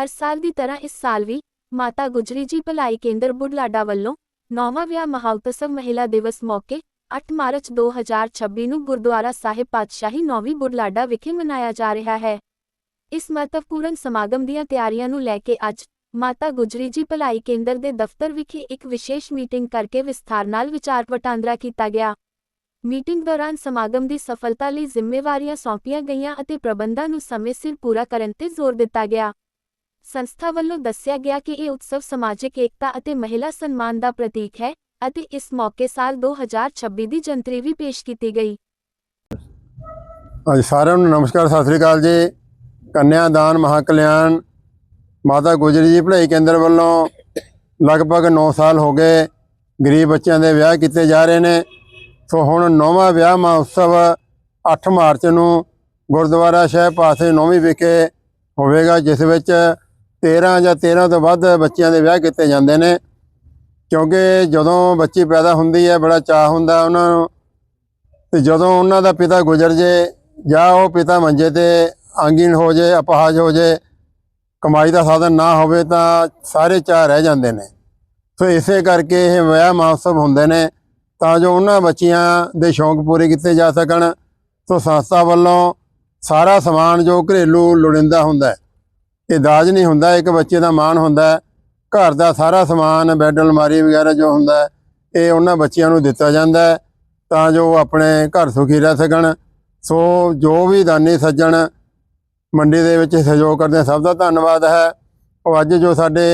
ਹਰ ਸਾਲ ਦੀ ਤਰ੍ਹਾਂ ਇਸ ਸਾਲ ਵੀ ਮਾਤਾ ਗੁਜਰੀ ਜੀ ਭਲਾਈ ਕੇਂਦਰ ਬੁਢਲਾਡਾ ਵੱਲੋਂ ਨੌਵਾਂ ਵਿਆਹ ਮਹਾਉਤਸਵ ਮਹਿਲਾ ਦਿਵਸ ਮੌਕੇ 8 ਮਾਰਚ 2026 ਨੂੰ ਗੁਰਦੁਆਰਾ ਸਾਹਿਬ ਪਾਤਸ਼ਾਹੀ ਨੌਵੀਂ ਬੁਢਲਾਡਾ ਵਿਖੇ ਮਨਾਇਆ ਜਾ ਰਿਹਾ ਹੈ। ਇਸ ਮਹੱਤਵਪੂਰਨ ਸਮਾਗਮ ਦੀਆਂ ਤਿਆਰੀਆਂ ਨੂੰ ਲੈ ਕੇ ਅੱਜ ਮਾਤਾ ਗੁਜਰੀ ਜੀ ਭਲਾਈ ਕੇਂਦਰ ਦੇ ਦਫ਼ਤਰ ਵਿਖੇ ਇੱਕ ਵਿਸ਼ੇਸ਼ ਮੀਟਿੰਗ ਕਰਕੇ ਵਿਸਥਾਰ ਨਾਲ ਵਿਚਾਰ ਵਟਾਂਦਰਾ ਕੀਤਾ ਗਿਆ। ਮੀਟਿੰਗ ਦੌਰਾਨ ਸਮਾਗਮ ਦੀ ਸਫਲਤਾ ਲਈ ਜ਼ਿੰਮੇਵਾਰੀਆਂ ਸੌਂਪੀਆਂ ਗਈਆਂ ਅਤੇ ਪ੍ਰਬੰਧਾਂ ਨੂੰ ਸਮੇਂ ਸਿਰ ਪੂਰਾ ਕਰਨ ਤੇ ਜ਼ੋਰ ਦਿੱਤਾ ਗਿਆ। ਸੰਸਥਾ ਵੱਲੋਂ ਦੱਸਿਆ ਗਿਆ ਕਿ ਇਹ ਉਤਸਵ ਸਮਾਜਿਕ ਏਕਤਾ ਅਤੇ ਮਹਿਲਾ ਸਨਮਾਨ ਦਾ ਪ੍ਰਤੀਕ ਹੈ ਅਤੇ ਇਸ ਮੌਕੇ ਸਾਲ 2026 ਦੀ ਜੰਤਰੀ ਵੀ ਪੇਸ਼ ਕੀਤੀ ਗਈ। ਹਾਂਜੀ ਸਾਰਿਆਂ ਨੂੰ ਨਮਸਕਾਰ, ਸਤਿ ਸ੍ਰੀ ਅਕਾਲ ਜੀ। ਕੰਨਿਆ ਮਹਾਕਲਿਆਣ ਮਾਤਾ ਗੁਜਰੀ ਜੀ ਭਲਾਈ ਕੇਂਦਰ ਵੱਲੋਂ ਲਗਭਗ 9 ਸਾਲ ਹੋ ਗਏ ਗਰੀਬ ਬੱਚਿਆਂ ਦੇ ਵਿਆਹ ਕੀਤੇ ਜਾ ਰਹੇ ਨੇ। ਸੋ ਹੁਣ ਨੌਵਾਂ ਵਿਆਹ ਮਹੋਤਸਵ 8 ਮਾਰਚ ਨੂੰ ਗੁਰਦੁਆਰਾ ਸਾਹਿਬ ਪਾਸੇ ਨੌਵੀਂ ਵਿਖੇ ਹੋਵੇਗਾ, ਜਿਸ ਵਿੱਚ 13 ਜਾਂ 13 ਤੋਂ ਵੱਧ ਬੱਚਿਆਂ ਦੇ ਵਿਆਹ ਕੀਤੇ ਜਾਂਦੇ ਨੇ। ਕਿਉਂਕਿ ਜਦੋਂ ਬੱਚੀ ਪੈਦਾ ਹੁੰਦੀ ਹੈ, ਬੜਾ ਚਾਹ ਹੁੰਦਾ ਉਹਨਾਂ ਨੂੰ। ਤੇ ਜਦੋਂ ਉਹਨਾਂ ਦਾ ਪਿਤਾ ਗੁਜ਼ਰ ਜੇ ਜਾਂ ਉਹ ਪਿਤਾ ਮੰਜੇ ਤੇ ਅੰਗਹੀਣ ਹੋ ਜੇ, ਅਪਾਹਜ ਹੋ ਜੇ, ਕਮਾਈ ਦਾ ਸਾਧਨ ਨਾ ਹੋਵੇ ਤਾਂ ਸਾਰੇ ਚਾਹ ਰਹਿ ਜਾਂਦੇ ਨੇ। ਸੋ ਇਸੇ ਕਰਕੇ ਇਹ ਵਿਆਹ ਮਹੋਤਸਵ ਹੁੰਦੇ ਨੇ ਤਾਂ ਜੋ ਉਹਨਾਂ ਬੱਚੀਆਂ ਦੇ ਸ਼ੌਂਕ ਪੂਰੇ ਕੀਤੇ ਜਾ ਸਕਣ। ਸੋ ਸੰਸਥਾ ਵੱਲੋਂ ਸਾਰਾ ਸਮਾਨ ਜੋ ਘਰੇਲੂ ਲੋੜਿੰਦਾ ਹੁੰਦਾ ਇਹ ਦਾਜ ਨਹੀਂ ਹੁੰਦਾ, ਇੱਕ ਬੱਚੇ ਦਾ ਮਾਣ ਹੁੰਦਾ ਘਰ ਦਾ ਸਾਰਾ ਸਮਾਨ, ਬੈੱਡ ਅਲਮਾਰੀ ਵਗੈਰਾ ਜੋ ਹੁੰਦਾ ਇਹ ਉਹਨਾਂ ਬੱਚਿਆਂ ਨੂੰ ਦਿੱਤਾ ਜਾਂਦਾ ਤਾਂ ਜੋ ਆਪਣੇ ਘਰ ਸੁਖੀ ਰਹਿ ਸਕਣ। ਸੋ ਜੋ ਵੀ ਦਾਨੀ ਸੱਜਣ ਮੰਡੀ ਦੇ ਵਿੱਚ ਸਹਿਯੋਗ ਕਰਦੇ ਸਭ ਦਾ ਧੰਨਵਾਦ ਹੈ। ਉਹ ਅੱਜ ਜੋ ਸਾਡੇ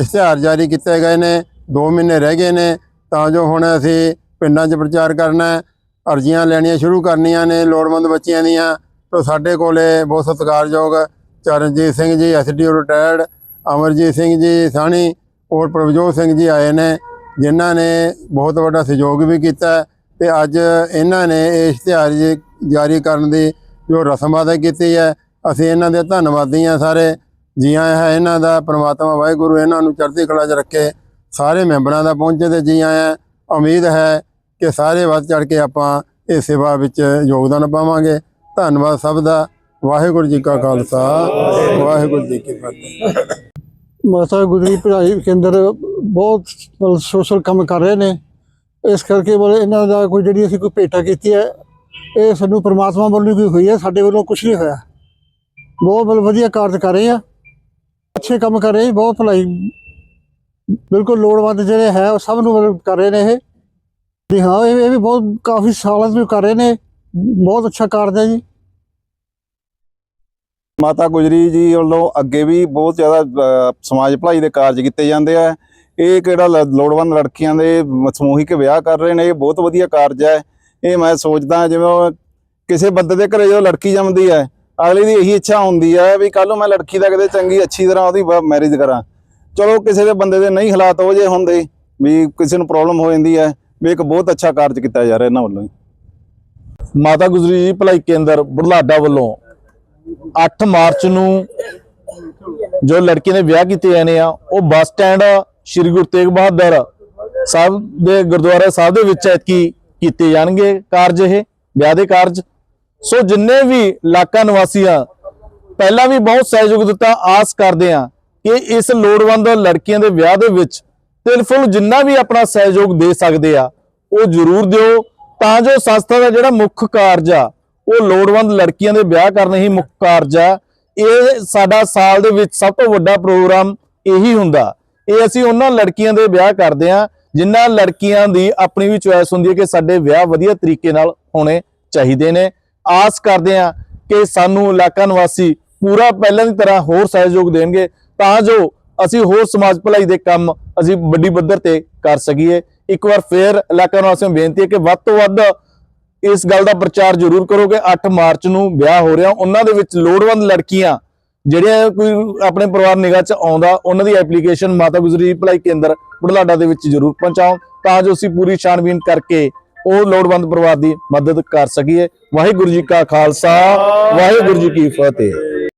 ਇਸ਼ਤਿਹਾਰ ਜਾਰੀ ਕੀਤੇ ਗਏ ਨੇ 2 ਮਹੀਨੇ ਰਹਿ ਗਏ ਨੇ, ਤਾਂ ਜੋ ਹੁਣ ਅਸੀਂ ਪਿੰਡਾਂ 'ਚ ਪ੍ਰਚਾਰ ਕਰਨਾ ਹੈ, ਅਰਜ਼ੀਆਂ ਲੈਣੀਆਂ ਸ਼ੁਰੂ ਕਰਨੀਆਂ ਨੇ ਲੋੜਵੰਦ ਬੱਚਿਆਂ ਦੀਆਂ, ਤਾਂ ਸਾਡੇ ਕੋਲੇ ਬਹੁਤ ਸਤਿਕਾਰਯੋਗ ਚਰਨਜੀਤ ਸਿੰਘ ਜੀ ਐਸਡੀਓ ਰਿਟਾਇਰਡ ਅਮਰਜੀਤ ਸਿੰਘ ਜੀ, ਸਾਣੀ ਔਰ ਪ੍ਰਭਜੋਤ ਸਿੰਘ ਜੀ ਆਏ ਨੇ, ਜਿਨ੍ਹਾਂ ਨੇ ਬਹੁਤ ਵੱਡਾ ਸਹਿਯੋਗ ਵੀ ਕੀਤਾ ਹੈ ਤੇ ਅੱਜ ਇਹਨਾਂ ਨੇ ਇਹ ਇਸ਼ਤਿਹਾਰ ਜੀ ਜਾਰੀ ਕਰਨ ਦੀ ਜੋ ਰਸਮ ਅਦਾ ਕੀਤੀ ਹੈ, ਅਸੀਂ ਇਹਨਾਂ ਦੇ ਧੰਨਵਾਦੀ ਹਾਂ ਸਾਰੇ ਜੀ ਆਇਆਂ ਹੈ ਇਹਨਾਂ ਦਾ, ਪ੍ਰਮਾਤਮਾ ਵਾਹਿਗੁਰੂ ਇਹਨਾਂ ਨੂੰ ਚੜ੍ਹਦੀ ਕਲਾ 'ਚ ਰੱਖੇ, ਸਾਰੇ ਮੈਂਬਰਾਂ ਦਾ ਪਹੁੰਚੇ ਤੇ ਜੀ ਆਇਆਂ ਉਮੀਦ ਹੈ ਕਿ ਸਾਰੇ ਵੱਧ ਚੜ ਕੇ ਆਪਾਂ ਇਸ ਸੇਵਾ ਵਿੱਚ ਯੋਗਦਾਨ ਪਾਵਾਂਗੇ, ਧੰਨਵਾਦ ਸਭ ਦਾ। ਵਾਹਿਗੁਰੂ ਜੀ ਕਾ ਖਾਲਸਾ, ਵਾਹਿਗੁਰੂ ਜੀ ਕੀ ਫਤਿਹ। ਮਾਤਾ ਗੁਜਰੀ ਭਲਾਈ ਕੇਂਦਰ ਬਹੁਤ ਮਤਲਬ ਸੋਸ਼ਲ ਕੰਮ ਕਰ ਰਹੇ ਨੇ। ਇਸ ਕਰਕੇ ਮਤਲਬ ਇਹਨਾਂ ਦਾ ਕੋਈ ਜਿਹੜੀ ਅਸੀਂ ਕੋਈ ਭੇਟਾ ਕੀਤੀ ਹੈ, ਇਹ ਸਾਨੂੰ ਪ੍ਰਮਾਤਮਾ ਵੱਲੋਂ ਕੋਈ ਹੋਈ ਹੈ, ਸਾਡੇ ਵੱਲੋਂ ਕੁਝ ਨਹੀਂ ਹੋਇਆ। ਬਹੁਤ ਮਤਲਬ ਵਧੀਆ ਕਾਰਜ ਕਰ ਰਹੇ ਆ ਅੱਛੇ ਕੰਮ ਕਰ ਰਹੇ ਬਹੁਤ ਭਲਾਈ ਬਿਲਕੁਲ ਲੋੜਵੰਦ ਜਿਹੜੇ ਹੈ, ਉਹ ਸਭ ਨੂੰ ਮਤਲਬ ਕਰ ਰਹੇ ਨੇ ਇਹ। ਜੀ ਹਾਂ ਇਹ ਇਹ ਵੀ ਬਹੁਤ ਕਾਫੀ ਸਾਲਾਂ ਤੋਂ ਕਰ ਰਹੇ ਨੇ, ਬਹੁਤ ਅੱਛਾ ਕਾਰਜ ਹੈ ਜੀ। ਮਾਤਾ ਗੁਜਰੀ ਜੀ ਵੱਲੋਂ ਅੱਗੇ ਵੀ ਬਹੁਤ ਜ਼ਿਆਦਾ ਸਮਾਜ ਭਲਾਈ ਦੇ ਕਾਰਜ ਕੀਤੇ ਜਾਂਦੇ ਆ। ਇਹ ਕਿਹੜਾ ਲ- ਲੋੜਵੰਦ ਲੜਕੀਆਂ ਦੇ ਸਮੂਹਿਕ ਵਿਆਹ ਕਰ ਰਹੇ ਨੇ, ਇਹ ਬਹੁਤ ਵਧੀਆ ਕਾਰਜ ਹੈ। ਇਹ ਮੈਂ ਸੋਚਦਾ ਜਿਵੇਂ ਕਿਸੇ ਬੰਦੇ ਦੇ ਘਰੇ ਜਦੋਂ ਲੜਕੀ ਜੰਮਦੀ ਹੈ, ਅਗਲੇ ਦੀ ਇਹੀ ਇੱਛਾ ਹੁੰਦੀ ਹੈ ਵੀ ਕੱਲ ਨੂੰ ਮੈਂ ਲੜਕੀ ਦਾ ਕਿਤੇ ਚੰਗੀ, ਅੱਛੀ ਤਰ੍ਹਾਂ ਉਹਦੀ ਮੈਰਿਜ ਕਰਾਂ। ਚਲੋ ਕਿਸੇ ਦੇ ਬੰਦੇ ਦੇ ਨਹੀਂ ਹਾਲਾਤ ਉਹ ਜੇ ਹੁੰਦੇ ਵੀ ਕਿਸੇ ਨੂੰ ਪ੍ਰੋਬਲਮ ਹੋ ਜਾਂਦੀ ਹੈ, ਵੀ ਇੱਕ ਬਹੁਤ ਅੱਛਾ ਕਾਰਜ ਕੀਤਾ ਜਾ ਰਿਹਾ ਇਹਨਾਂ ਵੱਲੋਂ ਮਾਤਾ ਗੁਜਰੀ ਜੀ, ਭਲਾਈ ਕੇਂਦਰ ਬੁਢਲਾਡਾ ਵੱਲੋਂ 8 ਮਾਰਚ ਨੂੰ ਜੋ ਲੜਕੀਆਂ ਦੇ ਵਿਆਹ ਕੀਤੇ ਜਾਣੇ ਆ, ਉਹ ਬੱਸ ਸਟੈਂਡ ਸ੍ਰੀ ਗੁਰੂ ਤੇਗ ਬਹਾਦਰ ਸਾਹਿਬ ਦੇ ਗੁਰਦੁਆਰਾ ਸਾਹਿਬ ਦੇ ਵਿੱਚ ਐਤਕੀ ਕੀਤੇ ਜਾਣਗੇ ਕਾਰਜ ਇਹ, ਵਿਆਹ ਦੇ ਕਾਰਜ। ਸੋ ਜਿੰਨੇ ਵੀ ਇਲਾਕਾ ਨਿਵਾਸੀਆਂ ਪਹਿਲਾਂ ਵੀ ਬਹੁਤ ਸਹਿਯੋਗ ਦਿੱਤਾ, ਆਸ ਕਰਦੇ ਆ ਕਿ ਇਸ ਲੋੜਵੰਦ ਲੜਕੀਆਂ ਦੇ ਵਿਆਹ ਦੇ ਵਿੱਚ ਤਿਲ ਫੁੱਲ ਜਿੰਨਾ ਵੀ ਆਪਣਾ ਸਹਿਯੋਗ ਦੇ ਸਕਦੇ ਆ, ਉਹ ਜ਼ਰੂਰ ਦਿਓ। ਤਾਂ ਜੋ ਸੰਸਥਾ ਦਾ ਜਿਹੜਾ ਮੁੱਖ ਕਾਰਜ ਆ ਉਹ ਲੋੜਵੰਦ ਲੜਕੀਆਂ ਦੇ ਵਿਆਹ ਕਰਨਾ ਹੀ ਮੁੱਖ ਕਾਰਜ ਆ। ਇਹ ਸਾਡਾ ਸਾਲ ਦੇ ਵਿੱਚ ਸਭ ਤੋਂ ਵੱਡਾ ਪ੍ਰੋਗਰਾਮ ਇਹੀ ਹੁੰਦਾ। ਇਹ ਅਸੀਂ ਉਹਨਾਂ ਲੜਕੀਆਂ ਦੇ ਵਿਆਹ ਕਰਦੇ ਆ ਜਿਨ੍ਹਾਂ ਲੜਕੀਆਂ ਦੀ ਆਪਣੀ ਵੀ ਚੁਆਇਸ ਹੁੰਦੀ ਹੈ ਕਿ ਸਾਡੇ ਵਿਆਹ ਵਧੀਆ ਤਰੀਕੇ ਨਾਲ ਹੋਣੇ ਚਾਹੀਦੇ ਨੇ। ਆਸ ਕਰਦੇ ਆ ਕਿ ਸਾਨੂੰ ਇਲਾਕਾ ਨਿਵਾਸੀ ਪੂਰਾ ਪਹਿਲਾਂ ਦੀ ਤਰ੍ਹਾਂ ਹੋਰ ਸਹਿਯੋਗ ਦੇਣਗੇ, ਤਾਂ ਜੋ ਅਸੀਂ ਹੋਰ ਸਮਾਜ ਭਲਾਈ ਦੇ ਕੰਮ ਅਸੀਂ ਵੱਡੀ ਪੱਧਰ ਤੇ ਕਰ ਸਕੀਏ। ਇੱਕ ਵਾਰ ਫੇਰ ਇਲਾਕਾ ਨਿਵਾਸੀਆਂ ਨੂੰ ਬੇਨਤੀ ਹੈ ਕਿ ਵੱਧ ਤੋਂ ਵੱਧ ਇਸ ਗੱਲ ਦਾ ਪ੍ਰਚਾਰ ਜ਼ਰੂਰ ਕਰੋ ਕਿ 8 ਮਾਰਚ ਨੂੰ ਵਿਆਹ ਹੋ ਰਿਹਾ। ਉਹਨਾਂ ਦੇ ਵਿੱਚ ਲੋੜਵੰਦ ਲੜਕੀਆਂ, ਜਿਹੜੀਆਂ ਕੋਈ ਆਪਣੇ ਪਰਿਵਾਰ ਨਿਗਾਹ ਚ ਆਉਂਦਾ, ਉਹਨਾਂ ਦੀ ਐਪਲੀਕੇਸ਼ਨ ਮਾਤਾ ਗੁਜਰੀ ਭਲਾਈ ਕੇਂਦਰ ਬੁਢਲਾਡਾ ਦੇ ਵਿੱਚ ਜ਼ਰੂਰ ਪਹੁੰਚਾਓ। ਤਾਂ ਜੋ ਅਸੀਂ ਪੂਰੀ ਛਾਣਬੀਨ ਕਰਕੇ ਉਹ ਲੋੜਵੰਦ ਪਰਿਵਾਰ ਦੀ ਮਦਦ ਕਰ ਸਕੀਏ। ਵਾਹਿਗੁਰੂ ਜੀ ਕਾ ਖਾਲਸਾ, ਵਾਹਿਗੁਰੂ ਜੀ ਕੀ ਫਤਿਹ।